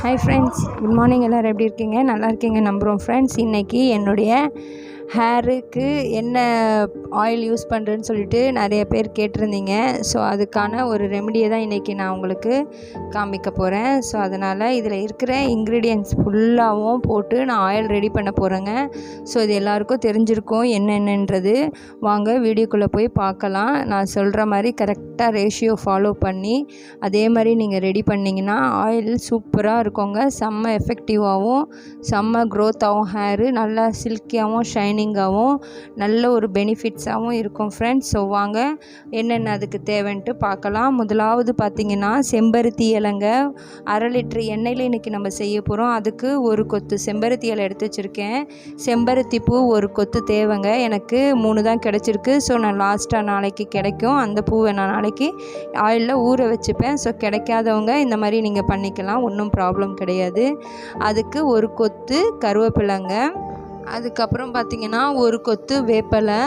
Hi friends good morning எல்லோரும் எப்படி இருக்கீங்க? நல்லா இருக்கீங்க நம்புகிறோம் ஃப்ரெண்ட்ஸ் இன்றைக்கி என்னுடைய ஹேருக்கு என்ன ஆயில் யூஸ் பண்ணுறேன்னு சொல்லிட்டு நிறைய பேர் கேட்டிருந்தீங்க. ஸோ அதுக்கான ஒரு ரெமடியை தான் இன்றைக்கி நான் உங்களுக்கு காமிக்க போகிறேன் ஸோ அதனால் இதில் இருக்கிற இன்க்ரீடியன்ட்ஸ் ஃபுல்லாகவும் போட்டு நான் ஆயில் ரெடி பண்ண போகிறேங்க ஸோ இது எல்லாருக்கும் தெரிஞ்சிருக்கும் என்னென்னன்றது. வாங்க வீடியோக்குள்ளே போய் பார்க்கலாம். நான் சொல்கிற மாதிரி கரெக்டாக ரேஷியோ ஃபாலோ பண்ணி அதே மாதிரி நீங்கள் ரெடி பண்ணிங்கன்னா ஆயில் சூப்பராக இருக்குங்க. செம்ம எஃபெக்டிவாகவும் செம்ம க்ரோத்தாகவும் ஹேரு நல்லா சில்கியாகவும் ஷைனிங்காகவும் நல்ல ஒரு பெனிஃபிட்ஸாகவும் இருக்கும் ஃப்ரெண்ட்ஸ் ஸோ வாங்க என்னென்ன அதுக்கு தேவைன்ட்டு பார்க்கலாம். முதலாவது பார்த்திங்கன்னா செம்பருத்தி இலைங்க. அரை லிட்டர் எண்ணெயில் இன்றைக்கி நம்ம செய்ய போகிறோம் அதுக்கு ஒரு கொத்து செம்பருத்தி இலை எடுத்து வச்சுருக்கேன். செம்பருத்தி பூ ஒரு கொத்து தேவைங்க. எனக்கு மூணு தான் கிடச்சிருக்கு. ஸோ நான் லாஸ்ட்டாக நாளைக்கு கிடைக்கும். அந்த பூவை நான் நாளைக்கு ஆயிலில் ஊற வச்சுப்பேன். ஸோ கிடைக்காதவங்க இந்த மாதிரி நீங்கள் பண்ணிக்கலாம். ஒன்றும் ப்ராப்ளம் கிடையாது. அதுக்கு ஒரு கொத்து கருவேப்பிலைங்க. அதுக்கப்புறம் பார்த்திங்கன்னா ஒரு கொத்து வேப்பலை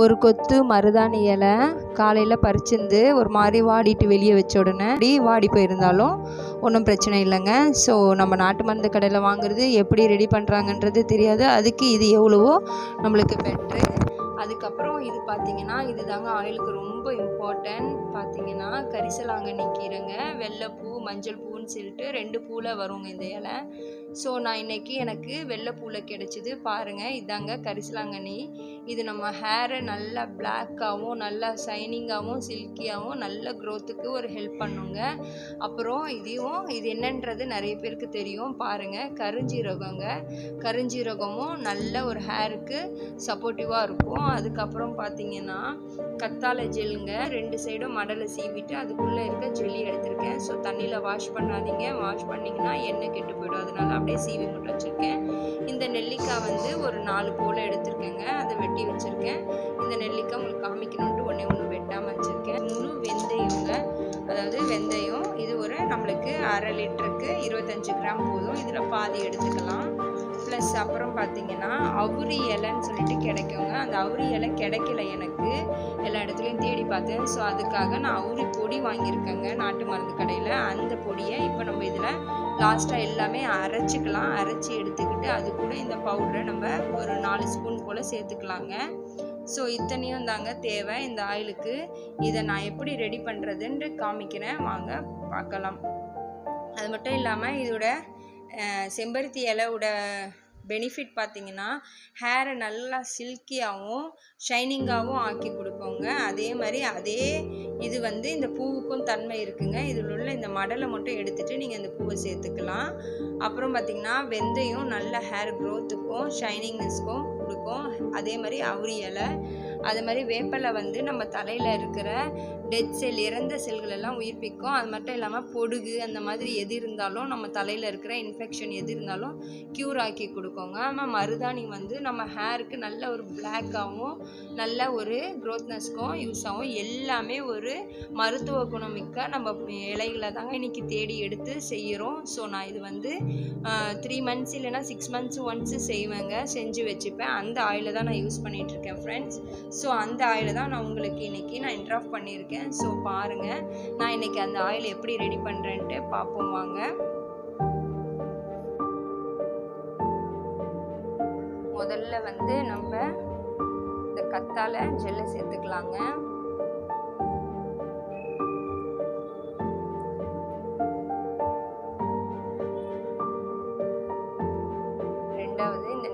ஒரு கொத்து மருதாணி இலை காலையில் பறிச்சிருந்து ஒரு மாதிரி வாடிட்டு வெளியே வச்ச உடனே அப்படி வாடி போயிருந்தாலும் ஒன்றும் பிரச்சனை இல்லைங்க. ஸோ நம்ம நாட்டு மருந்து கடையில் வாங்குறது எப்படி ரெடி பண்ணுறாங்கன்றது தெரியாது. அதுக்கு இது எவ்வளவோ நம்மளுக்கு பெட்ரு அதுக்கப்புறம் இது பார்த்திங்கன்னா இது தாங்க ஆயிலுக்கு ரொம்ப இம்பார்ட்டன்ட் பார்த்திங்கன்னா கரிசலாங்கண்ணி கீரைங்க வெள்ளைப்பூ மஞ்சள் பூன்னு சொல்லிட்டு ரெண்டு பூவில் வருங்க இந்த இலை. ஸோ நான் இன்றைக்கி எனக்கு வெள்ளைப்பூவில் கிடச்சிது பாருங்கள் இதாங்க கரிசலாங்கண்ணி. இது நம்ம ஹேரை நல்லா பிளாக்காகவும் நல்லா ஷைனிங்காகவும் சில்கியாகவும் நல்ல க்ரோத்துக்கு ஒரு ஹெல்ப் பண்ணுங்க. அப்புறம் இதையும் இது என்னன்றது நிறைய பேருக்கு தெரியும். பாருங்கள் கருஞ்சீரகங்க. கருஞ்சீரகமும் நல்ல ஒரு ஹேருக்கு சப்போர்ட்டிவாக இருக்கும். அதுக்கப்புறம் பார்த்தீங்கன்னா கத்தாழை ஜெல்லுங்க. ரெண்டு சைடும் மடலை சீவிட்டு அதுக்குள்ளே இருக்க ஜெல்லி எடுத்திருக்கேன். ஸோ தண்ணியில் வாஷ் பண்ணாதீங்க. வாஷ் பண்ணிங்கன்னா எண்ணெய் கெட்டு போயிடும். அதனால அப்படியே சீவி மட்டும் வச்சுருக்கேன். இந்த நெல்லிக்காய் வந்து ஒரு நாலு போல் எடுத்திருக்கேங்க. அதை வெட்டி வச்சுருக்கேன். இந்த நெல்லிக்காய் உங்களுக்கு காமிக்கணுன்ட்டு ஒன்றே ஒன்று வெட்டாமல் வச்சுருக்கேன். முழு வெந்தயங்க. அதாவது வெந்தயம் இது ஒரு நம்மளுக்கு அரை லிட்டருக்கு இருபத்தஞ்சி கிராம் போதும். இதில் பாதி எடுத்துக்கலாம். ப்ளஸ் அப்புறம் பார்த்தீங்கன்னா அவுரி இலைன்னு சொல்லிட்டு கிடைக்குங்க. அந்த அவுரி இலை கிடைக்கல எனக்கு. எல்லா இடத்துலையும் தேடி பார்த்தேன். ஸோ அதுக்காக நான் அவுரி பொடி வாங்கியிருக்கேங்க நாட்டு மருந்து கடையில். அந்த பொடியை இப்போ நம்ம இதில் லாஸ்ட்டாக எல்லாமே அரைச்சிக்கலாம். அரைச்சி எடுத்துக்கிட்டு அது கூட இந்த பவுடரை நம்ம ஒரு நாலு ஸ்பூன் போல் சேர்த்துக்கலாங்க. ஸோ இத்தனையும் தாங்க தேவை இந்த ஆயிலுக்கு இதை நான் எப்படி ரெடி பண்ணுறதுன்ட்டு காமிக்கிறேன். வாங்க பார்க்கலாம். அது மட்டும் இல்லாமல் இதோட செம்பருத்தி இலையோட பெனிஃபிட் பார்த்திங்கன்னா ஹேரை நல்லா சில்கியாகவும் ஷைனிங்காகவும் ஆக்கி கொடுப்போங்க. அதே மாதிரி அதே இது வந்து இந்த பூவுக்கும் தன்மை இருக்குங்க. இதில் உள்ள இந்த மடலை மட்டும் எடுத்துகிட்டு நீங்கள் இந்த பூவை சேர்த்துக்கலாம். அப்புறம் பார்த்திங்கன்னா வெந்தயம் நல்ல ஹேர் க்ரோத்துக்கும் ஷைனிங்னஸ்க்கும் கொடுக்கும். அதே மாதிரி அவுரி இலை அது மாதிரி வேப்பலை வந்து நம்ம தலையில் இருக்கிற டெட் செல் இறந்த செல்கள் எல்லாம் உயிர்ப்பிக்கும். அது மட்டும் இல்லாமல் பொடுகு அந்த மாதிரி எது இருந்தாலும் நம்ம தலையில் இருக்கிற இன்ஃபெக்ஷன் எது இருந்தாலும் க்யூர் ஆக்கி கொடுக்கோங்க. ஆனால் மருதாணி வந்து நம்ம ஹேருக்கு நல்ல ஒரு பிளாக்காகவும் நல்ல ஒரு க்ரோத்னஸ்க்கும் யூஸ் ஆகும். எல்லாமே ஒரு மருத்துவ குணமிக்க நம்ம இலைகளை தாங்க இன்றைக்கி தேடி எடுத்து செய்கிறோம். ஸோ நான் இது வந்து த்ரீ மந்த்ஸ் இல்லைனா சிக்ஸ் மந்த்ஸ் ஒன்ஸு செய்வேங்க. செஞ்சு வச்சுப்பேன். அந்த ஆயிலை தான் நான் யூஸ் பண்ணிகிட்ருக்கேன் ஃப்ரெண்ட்ஸ் ஸோ அந்த ஆயிலை தான் நான் உங்களுக்கு இன்றைக்கி நான் இன்ட்ராஃப் பண்ணியிருக்கேன். ஸோ பாருங்கள் நான் இன்றைக்கி அந்த ஆயில் எப்படி ரெடி பண்ணுறேன்ட்டு பார்ப்போம் வாங்க. முதல்ல வந்து நம்ம இந்த கத்தால ஜெல்லை சேர்த்துக்கலாங்க. ரெண்டாவது இந்த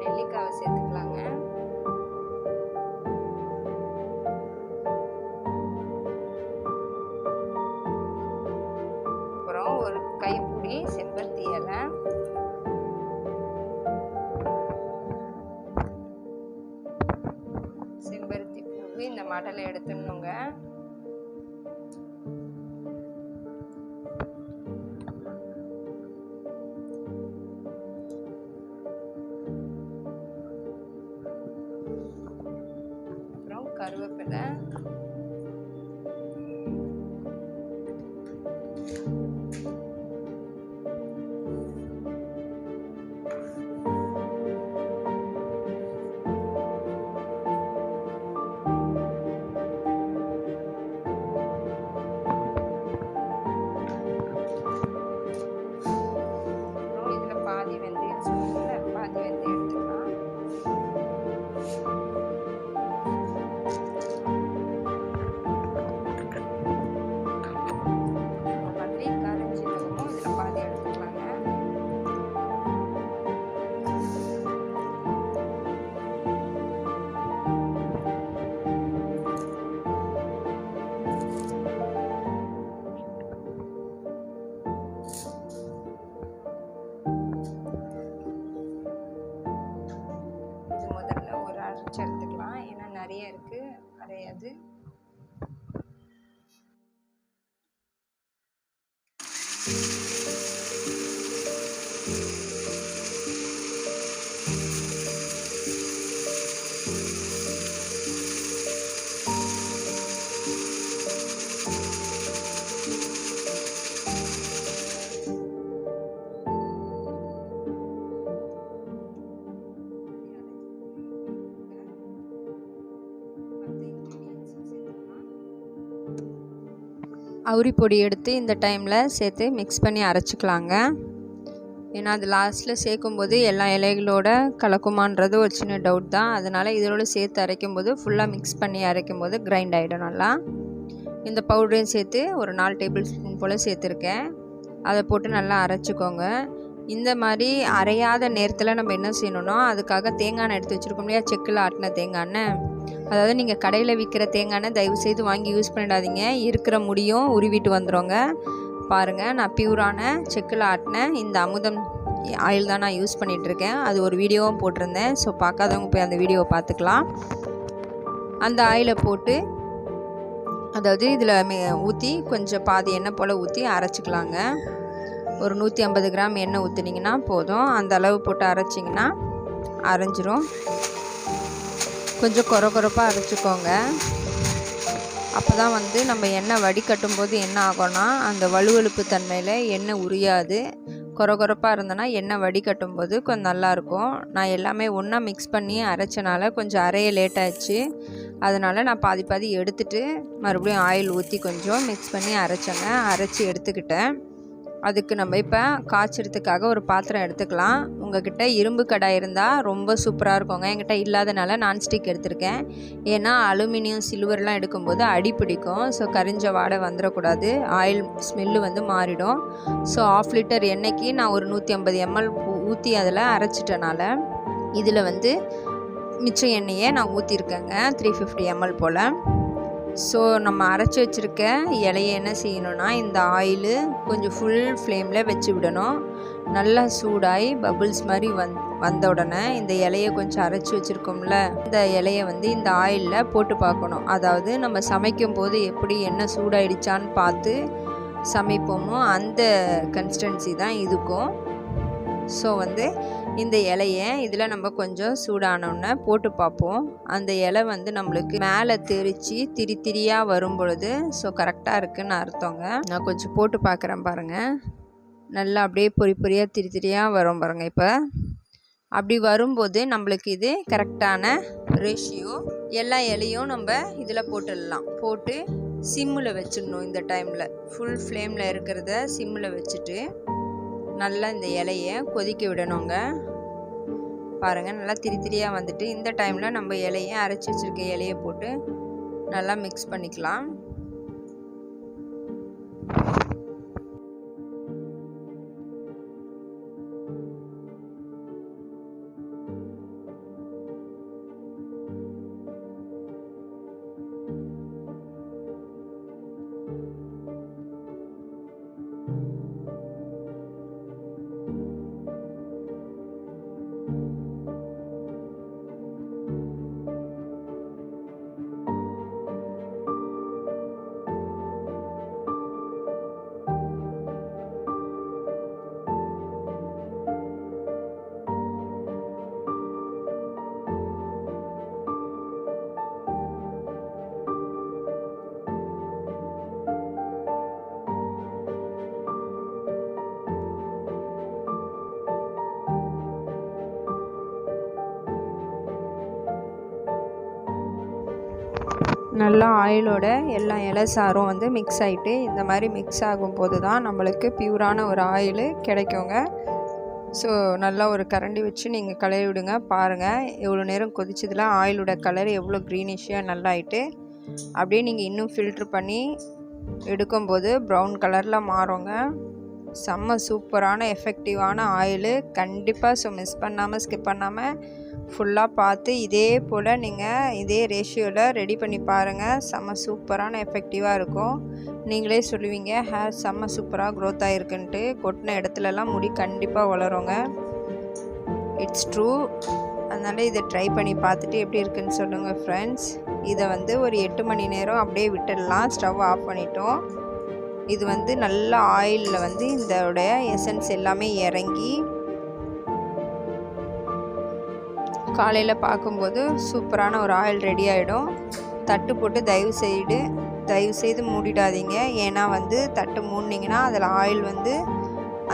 அவுரி பொடி எடுத்து இந்த டைமில் சேர்த்து மிக்ஸ் பண்ணி அரைச்சிக்கலாங்க. ஏன்னா அது லாஸ்ட்டில் சேர்க்கும்போது எல்லா இலைகளோட கலக்குமான்றது ஒரு சின்ன டவுட் தான். அதனால் இதோட சேர்த்து அரைக்கும்போது ஃபுல்லாக மிக்ஸ் பண்ணி அரைக்கும்போது கிரைண்ட் ஆகிடும் நல்லா. இந்த பவுடரையும் சேர்த்து ஒரு நாலு டேபிள் ஸ்பூன் போல் சேர்த்துருக்கேன். அதை போட்டு நல்லா அரைச்சிக்கோங்க. இந்த மாதிரி அரையாத நேரத்தில் நம்ம என்ன செய்யணும்னா அதுக்காக தேங்காய் எடுத்து வச்சுருக்கோம் இல்லையா செக்கில் ஆட்டின தேங்காய் எண்ணெய். அதாவது நீங்கள் கடையில் விற்கிற தேங்காய் தயவு செய்து வாங்கி யூஸ் பண்ணிடாதீங்க. இருக்கிற முடியும் உருவிட்டு வந்துடுங்க பாருங்கள் நான் பியூரான செக்கில் ஆட்டின இந்த அமுதம் ஆயில் தான் நான் யூஸ் பண்ணிகிட்ருக்கேன் அது ஒரு வீடியோவும் போட்டிருந்தேன். ஸோ பார்க்காதவங்க போய் அந்த வீடியோவை பார்த்துக்கலாம். அந்த ஆயிலை போட்டு அதாவது இதில் ஊற்றி கொஞ்சம் பாதி எண்ணெய் போல் ஊற்றி அரைச்சிக்கலாங்க. ஒரு நூற்றி ஐம்பது கிராம் எண்ணெய் ஊற்றுனீங்கன்னா போதும். அந்த அளவு போட்டு அரைச்சிங்கன்னா அரைஞ்சிரும். கொஞ்சம் கொர கொரப்பாக அரைச்சிக்கோங்க. அப்போ தான் வந்து நம்ம எண்ணெய் வடிகட்டும் போது என்ன ஆகும்னா அந்த வலுவழுப்பு தன்மையில் எண்ணெய் உரியாது. கொர கொரப்பாக இருந்தனா எண்ணெய் வடிகட்டும் போது கொஞ்சம் நல்லாயிருக்கும் நான் எல்லாமே ஒன்றா மிக்ஸ் பண்ணி அரைச்சனால கொஞ்சம் அரைய லேட் அதனால் நான் பாதி பாதி எடுத்துகிட்டு மறுபடியும் ஆயில் ஊற்றி கொஞ்சம் மிக்ஸ் பண்ணி அரைச்சேங்க. அரைச்சி எடுத்துக்கிட்டேன். அதுக்கு நம்ம இப்போ காய்ச்சறதுக்காக ஒரு பாத்திரம் எடுத்துக்கலாம். உங்ககிட்ட இரும்பு கடாய் இருந்தால் ரொம்ப சூப்பராக இருக்குங்க. என்கிட்ட இல்லாதனால நான்ஸ்டிக் எடுத்திருக்கேன். ஏன்னா அலுமினியம் சில்வர்லாம் எடுக்கும்போது அடி பிடிக்கும். ஸோ கரிஞ்ச வாடை வந்துடக்கூடாது ஆயில் ஸ்மெல்லு வந்து மாறிடும். ஸோ ஆஃப் லிட்டர் எண்ணெய்க்கு நான் ஒரு நூற்றி ஐம்பது எம்எல் ஊற்றி அதில் அரைச்சிட்டனால இதில் வந்து மிச்ச எண்ணெயை நான் ஊற்றிருக்கேங்க த்ரீ ஃபிஃப்டி எம்எல் போல். ஸோ நம்ம அரைச்சி வச்சுருக்க இலையை என்ன செய்யணும்னா இந்த ஆயிலு கொஞ்சம் ஃபுல் ஃப்ளேமில் வச்சு விடணும். நல்லா சூடாகி பபுள்ஸ் மாதிரி வந் வந்த உடனே இந்த இலையை கொஞ்சம் அரைச்சி வச்சுருக்கோம்ல இந்த இலையை வந்து இந்த ஆயிலில் போட்டு பார்க்கணும். அதாவது நம்ம சமைக்கும் போது எப்படி என்ன சூடாயிடுச்சான்னு பார்த்து சமைப்போமோ அந்த கன்சிஸ்டன்சி தான் இதுக்கும். ஸோ வந்து இந்த இலையை இதில் நம்ம கொஞ்சம் சூடானோடனே போட்டு பார்ப்போம். அந்த இலை வந்து நம்மளுக்கு மேலே தெரித்து திரி திரியாக வரும் பொழுது ஸோ கரெக்டாக இருக்குன்னு அர்த்தங்க. நான் கொஞ்சம் போட்டு பார்க்குறேன் பாருங்கள் நல்லா அப்படியே பொறி பொறியாக திரி திரியாக வரும் பாருங்கள் இப்போ. அப்படி வரும்போது நம்மளுக்கு இது கரெக்டான ரேஷியோ எல்லா இலையும் நம்ம இதில் போட்டுடலாம். போட்டு சிம்மில் வச்சிடணும் இந்த டைமில் ஃபுல் ஃப்ளேமில் இருக்கிறத சிம்மில் வச்சுட்டு. நல்லா இந்த இலையை கொதிக்க விடணுங்க. பாருங்கள் நல்லா திரி திரியாக வந்துட்டு இந்த டைமில் நம்ம இலையை அரைச்சி வச்சுருக்க இலையை போட்டு நல்லா மிக்ஸ் பண்ணிக்கலாம். நல்லா ஆயிலோட எல்லா இலை சாரும் வந்து மிக்ஸ் ஆகிட்டு இந்த மாதிரி மிக்ஸ் ஆகும்போது தான் நம்மளுக்கு பியூரான ஒரு ஆயில் கிடைக்குங்க. ஸோ நல்லா ஒரு கரண்டி வச்சு நீங்கள் கலரி விடுங்க பாருங்கள் எவ்வளோ நேரம் கொதிச்சதில் ஆயிலோட கலர் எவ்வளோ க்ரீனிஷாக நல்லாயிட்டு அப்படியே நீங்கள் இன்னும் ஃபில்ட்ரு பண்ணி எடுக்கும்போது ப்ரௌன் கலரில் மாறுங்க. செம்ம சூப்பரான எஃபெக்டிவான ஆயிலு. கண்டிப்பாக ஸோ மிஸ் பண்ணாமல் ஸ்கிப் பண்ணாமல் ஃபுல்லாக பார்த்து இதே போல் நீங்கள் இதே ரேஷியோவில் ரெடி பண்ணி பாருங்கள் செம்ம சூப்பரான எஃபெக்டிவாக இருக்கும். நீங்களே சொல்லுவீங்க ஹேர் செம்ம சூப்பராக க்ரோத் ஆகிருக்குன்ட்டு கொட்டின இடத்துலலாம் முடி கண்டிப்பாக வளருங்க. இட்ஸ் ட்ரூ அதனால் இதை ட்ரை பண்ணி பார்த்துட்டு எப்படி இருக்குன்னு சொல்லுங்கள் ஃப்ரெண்ட்ஸ் இதை வந்து ஒரு எட்டு மணி நேரம் அப்படியே விட்டுடலாம். ஸ்டவ் ஆஃப் பண்ணிட்டோம். இது வந்து நல்ல ஆயிலில் வந்து இதோடைய எசன்ஸ் எல்லாமே இறங்கி காலையில் பார்க்கும்போது சூப்பரான ஒரு ஆயில் ரெடி ஆகிடும் தட்டு போட்டு தயவு செய்து தயவு செய்து மூடிடாதீங்க. ஏன்னா வந்து தட்டு மூடினீங்கன்னா அதில் ஆயில் வந்து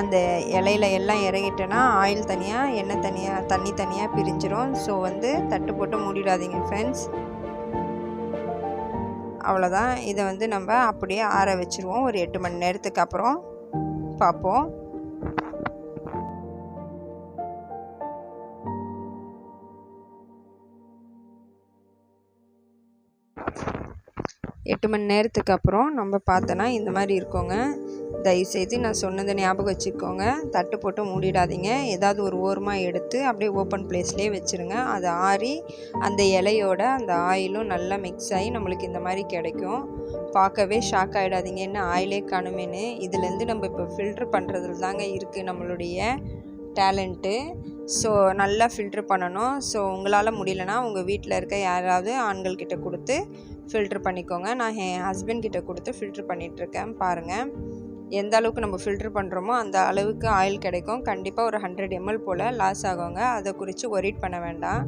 அந்த இலையில எல்லாம் இறங்கிட்டேன்னா ஆயில் தனியாக எண்ணெய் தனியாக தண்ணி தனியாக பிரிஞ்சிரும். ஸோ வந்து தட்டு போட்டு மூடிடாதீங்க ஃப்ரெண்ட்ஸ் அவ்வளோதான் இதை வந்து நம்ம அப்படியே ஆற வச்சுருவோம். ஒரு எட்டு மணி நேரத்துக்கு அப்புறம் பார்ப்போம். எட்டு மணி நேரத்துக்கு அப்புறம் நம்ம பார்த்தோன்னா இந்த மாதிரி இருக்கோங்க. தயவுசெய்து நான் சொன்னதை ஞாபகம் வச்சுக்கோங்க. தட்டு போட்டு மூடிடாதீங்க. ஏதாவது ஒரு ஓரமாக எடுத்து அப்படியே ஓப்பன் பிளேஸ்லேயே வச்சுருங்க. அது ஆறி அந்த இலையோட அந்த ஆயிலும் நல்லா மிக்ஸ் ஆகி நம்மளுக்கு இந்த மாதிரி கிடைக்கும். பார்க்கவே ஷாக் ஆகிடாதீங்க என்ன ஆயிலே காணுமேனு இதுலேருந்து நம்ம இப்போ ஃபில்ட்ரு பண்ணுறதுல தாங்க இருக்குது நம்மளுடைய டேலண்ட்டு ஸோ நல்லா ஃபில்ட்ரு பண்ணணும். ஸோ உங்களால் முடியலனா உங்கள் வீட்டில் இருக்க யாராவது ஆண்கள்கிட்ட கொடுத்து ஃபில்ட்ரு பண்ணிக்கோங்க. நான் என் ஹஸ்பண்ட் கிட்ட கொடுத்து ஃபில்ட்ரு பண்ணிகிட்ருக்கேன் பாருங்கள் எந்த அளவுக்கு நம்ம ஃபில்ட்ரு பண்ணுறோமோ அந்த அளவுக்கு ஆயில் கிடைக்கும். கண்டிப்பாக ஒரு ஹண்ட்ரட் எம்எல் போல் லாஸ் ஆகுங்க. அதை குறித்து ஒரிட் பண்ண வேண்டாம்.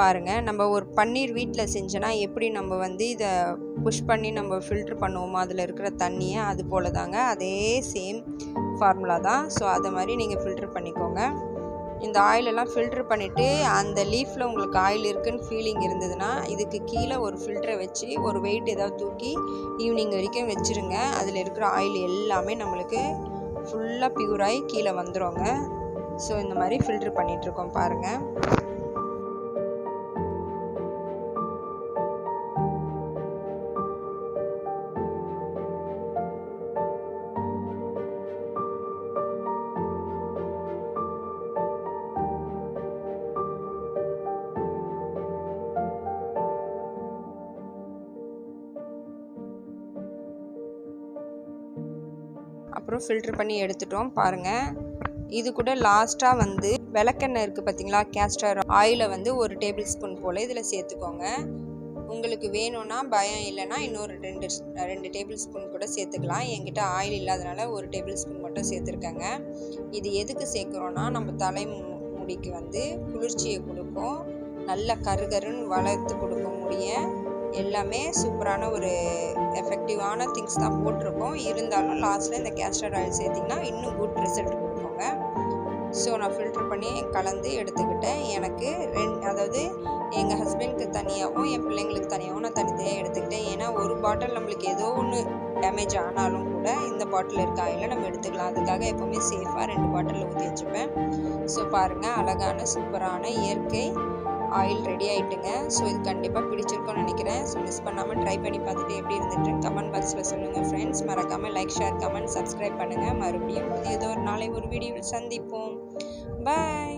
பாருங்கள் நம்ம ஒரு பன்னீர் வீட்டில் செஞ்சோன்னா எப்படி நம்ம வந்து இதை புஷ் பண்ணி நம்ம ஃபில்ட்ரு பண்ணுவோமோ அதில் இருக்கிற தண்ணியை அது போல் தாங்க அதே சேம் ஃபார்முலா தான். ஸோ அதை மாதிரி நீங்கள் ஃபில்ட்ரு பண்ணிக்கோங்க. இந்த ஆயிலெல்லாம் ஃபில்ட்ரு பண்ணிவிட்டு அந்த லீஃப்பில் உங்களுக்கு ஆயில் இருக்குன்னு ஃபீலிங் இருந்ததுன்னா இதுக்கு கீழே ஒரு ஃபில்டரை வச்சு ஒரு வெயிட் ஏதாவது தூக்கி ஈவினிங் வரைக்கும் வச்சுருங்க. அதில் இருக்கிற ஆயில் எல்லாமே நம்மளுக்கு ஃபுல்லாக ப்யூராகி கீழே வந்துடுங்க ஸோ இந்த மாதிரி ஃபில்ட்ரு பண்ணிகிட்ருக்கோம் பாருங்கள் அப்புறம் ஃபில்ட்ரு பண்ணி எடுத்துட்டோம் பாருங்கள் இது கூட லாஸ்ட்டாக வந்து விளக்கெண்ணெய் இருக்குது பார்த்தீங்களா கேஸ்டர் ஆயிலை வந்து ஒரு டேபிள் ஸ்பூன் போல் இதில் சேர்த்துக்கோங்க. உங்களுக்கு வேணும்னா பயம் இல்லைன்னா இன்னொரு ரெண்டு ரெண்டு டேபிள் ஸ்பூன் கூட சேர்த்துக்கலாம். என்கிட்ட ஆயில் இல்லாதனால ஒரு டேபிள் ஸ்பூன் மட்டும் சேர்த்துருக்கேங்க. இது எதுக்கு சேர்க்குறோன்னா நம்ம தலை முடிக்கு வந்து குளிர்ச்சியை கொடுக்கும். நல்ல கருகருன்னு வளர்த்து கொடுக்க முடிய. எல்லாமே சூப்பரான ஒரு எஃபெக்டிவான திங்ஸ் தான் போட்டிருக்கோம். இருந்தாலும் லாஸ்ட்டில் இந்த கேஸ்டர் ஆயில் சேர்த்திங்கன்னா இன்னும் குட் ரிசல்ட் கொடுப்போங்க ஸோ நான் ஃபில்டர் பண்ணி கலந்து எடுத்துக்கிட்டேன். எனக்கு ரெண்டு அதாவது எங்கள் ஹஸ்பண்ட்க்கு தனியாகவும் என் பிள்ளைங்களுக்கு தனியாகவும் நான் தனித்தனியாக எடுத்துக்கிட்டேன். ஏன்னா ஒரு பாட்டில் நம்மளுக்கு ஏதோ ஒன்று டேமேஜ் ஆனாலும் கூட இந்த பாட்டில் இருக்க ஆயிலை நம்ம எடுத்துக்கலாம். அதுக்காக எப்போவுமே சேஃபாக ரெண்டு பாட்டிலில் ஊற்றி வச்சுப்பேன். ஸோ பாருங்கள் அழகான சூப்பரான இயற்கை ஆயில் ரெடி ஆகிட்டுங்க ஸோ இது கண்டிப்பாக பிடிச்சிருக்கும்னு நினைக்கிறேன். ஸோ மிஸ் பண்ணாமல் ட்ரை பண்ணி பார்த்துட்டு எப்படி இருந்துட்டு கமெண்ட் பாக்ஸில் சொல்லுங்கள் ஃப்ரெண்ட்ஸ் மறக்காமல் லைக் ஷேர் கமெண்ட் சப்ஸ்கிரைப் பண்ணுங்கள் மறுபடியும் புதியதோ ஒரு நாளை ஒரு வீடியோவில் சந்திப்போம். பாய்